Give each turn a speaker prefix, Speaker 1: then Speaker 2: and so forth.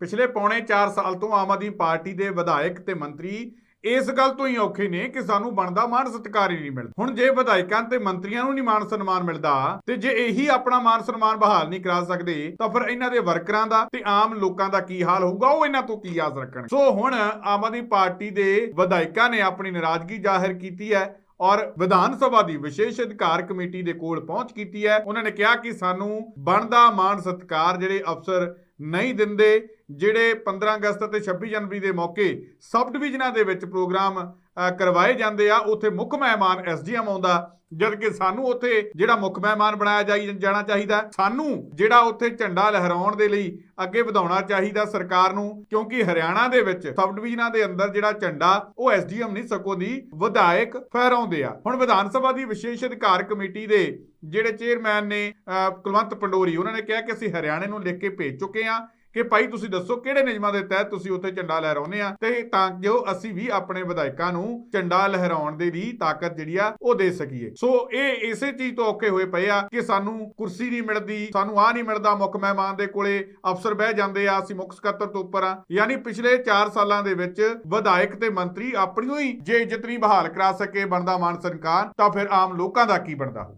Speaker 1: ਪਿਛਲੇ ਪੌਣੇ 4 ਸਾਲ ਤੋਂ ਆਮ ਆਦਮੀ ਪਾਰਟੀ ਦੇ ਵਿਧਾਇਕ ਤੇ ਮੰਤਰੀ ਇਸ ਗੱਲ ਤੋਂ ਹੀ ਔਖੇ ਨੇ ਕਿ ਸਾਨੂੰ ਬਣਦਾ ਮਾਣ ਸਤਿਕਾਰ ਹੀ ਨਹੀਂ ਮਿਲਦਾ। ਹੁਣ ਜੇ ਵਿਧਾਇਕਾਂ ਤੇ ਮੰਤਰੀਆਂ ਨੂੰ ਨਹੀਂ ਮਾਣ ਸਨਮਾਨ ਮਿਲਦਾ ਤੇ ਜੇ ਇਹੀ ਆਪਣਾ ਮਾਣ ਸਨਮਾਨ ਬਹਾਲ ਨਹੀਂ ਕਰਾ ਸਕਦੇ, ਤਾਂ ਫਿਰ ਇਹਨਾਂ ਦੇ ਵਰਕਰਾਂ ਦਾ ਤੇ ਆਮ ਲੋਕਾਂ ਦਾ ਕੀ ਹਾਲ ਹੋਊਗਾ? ਉਹ ਇਹਨਾਂ ਤੋਂ ਕੀ ਆਸ ਰੱਖਣ? ਸੋ ਹੁਣ ਆਮ ਆਦਮੀ ਪਾਰਟੀ ਦੇ ਵਿਧਾਇਕਾਂ ਨੇ ਆਪਣੀ ਨਾਰਾਜ਼ਗੀ ਜ਼ਾਹਿਰ ਕੀਤੀ ਹੈ। ਔਰ ਵਿਧਾਨ ਸਭਾ ਦੀ ਵਿਸ਼ੇਸ਼ ਅਧਿਕਾਰ ਕਮੇਟੀ ਦੇ ਕੋਲ ਪਹੁੰਚ ਕੀਤੀ ਹੈ। ਉਹਨਾਂ ਨੇ ਕਿਹਾ ਕਿ ਸਾਨੂੰ ਬਣਦਾ ਮਾਣ ਸਤਿਕਾਰ ਜਿਹੜੇ ਅਫਸਰ ਨਹੀਂ ਦਿੰਦੇ, ਜਿਹੜੇ 15 ਅਗਸਤ ਅਤੇ 26 ਜਨਵਰੀ ਦੇ ਮੌਕੇ ਸਬ ਡਿਵੀਜ਼ਨਾਂ ਦੇ ਵਿੱਚ ਪ੍ਰੋਗਰਾਮ ਕਰਵਾਏ ਜਾਂਦੇ ਆ ਉੱਥੇ ਮੁੱਖ ਮਹਿਮਾਨ ਐਸਡੀਐਮ ਆਉਂਦਾ। ਜਦ ਕਿ ਸਾਨੂੰ ਉੱਥੇ ਜਿਹੜਾ ਮੁੱਖ ਮਹਿਮਾਨ ਬਣਾਇਆ ਜਾਈ ਜਾਣਾ ਚਾਹੀਦਾ ਸਾਨੂੰ ਜਿਹੜਾ ਉੱਥੇ ਝੰਡਾ ਲਹਿਰਾਉਣ ਦੇ ਲਈ ਅੱਗੇ ਵਧਾਉਣਾ ਚਾਹੀਦਾ ਸਰਕਾਰ ਨੂੰ ਕਿਉਂਕਿ ਹਰਿਆਣਾ ਦੇ ਵਿੱਚ ਸਬ ਡਿਵੀਜ਼ਨਾਂ ਦੇ ਅੰਦਰ ਜਿਹੜਾ ਝੰਡਾ ਉਹ ਐਸਡੀਐਮ ਨਹੀਂ ਸਕੋ ਦੀ ਵਿਧਾਇਕ ਫਹਿਰਾਉਂਦੇ ਆ। ਹੁਣ ਵਿਧਾਨ ਸਭਾ ਦੀ ਵਿਸ਼ੇਸ਼ ਅਧਿਕਾਰ ਕਮੇਟੀ ਦੇ ਜਿਹੜੇ ਚੇਅਰਮੈਨ ਨੇ ਅ, ਕੁਲਵੰਤ ਪੰਡੋਰੀ ਉਹਨਾਂ ਨੇ ਕਿਹਾ ਕਿ ਅਸੀਂ ਹਰਿਆਣੇ ਨੂੰ ਲਿਖ ਕੇ ਭੇਜ ਚੁੱਕੇ ਹਾਂ। ਕਿ ਭਾਈ ਤੁਸੀਂ ਦੱਸੋ ਕਿਹੜੇ ਨਿਯਮਾਂ ਦੇ ਤਹਿਤ ਤੁਸੀਂ ਉੱਥੇ ਝੰਡਾ ਲਹਿਰਾਉਂਦੇ ਆ? ਤੇ ਤਾਂ ਜੋ ਅਸੀਂ ਵੀ ਆਪਣੇ ਵਿਧਾਇਕਾਂ ਨੂੰ ਝੰਡਾ ਲਹਿਰਾਉਣ ਦੇ ਲਈ ਤਾਕਤ ਜਿਹੜੀ ਆ, ਉਹ ਦੇ ਸਕੀਏ। ਸੋ ਇਹ ਇਸੇ ਚੀਜ਼ ਤੋਂ ਔਖੇ ਹੋਏ ਪਏ ਆ ਕਿ ਸਾਨੂੰ ਕੁਰਸੀ ਨਹੀਂ ਮਿਲਦੀ, ਸਾਨੂੰ ਆ ਨਹੀਂ ਮਿਲਦਾ ਮੁੱਖ ਮਹਿਮਾਨ ਦੇ ਕੋਲੇ, ਅਫਸਰ ਬਹਿ ਜਾਂਦੇ ਆ, ਅਸੀਂ ਮੁੱਖ ਸਕੱਤਰ ਤੋਂ ਉੱਪਰ ਆ। ਯਾਨੀ ਪਿਛਲੇ 4 ਸਾਲਾਂ ਦੇ ਵਿੱਚ ਵਿਧਾਇਕ ਤੇ ਮੰਤਰੀ ਆਪਣੀਓ ਹੀ ਜੇ ਇੱਜ਼ਤ ਨਹੀਂ ਬਹਾਲ ਕਰਾ ਸਕੇ ਬਣਦਾ ਮਾਨ ਸਰਕਾਰ, ਤਾਂ ਫਿਰ ਆਮ ਲੋਕਾਂ ਦਾ ਕੀ ਬਣਦਾ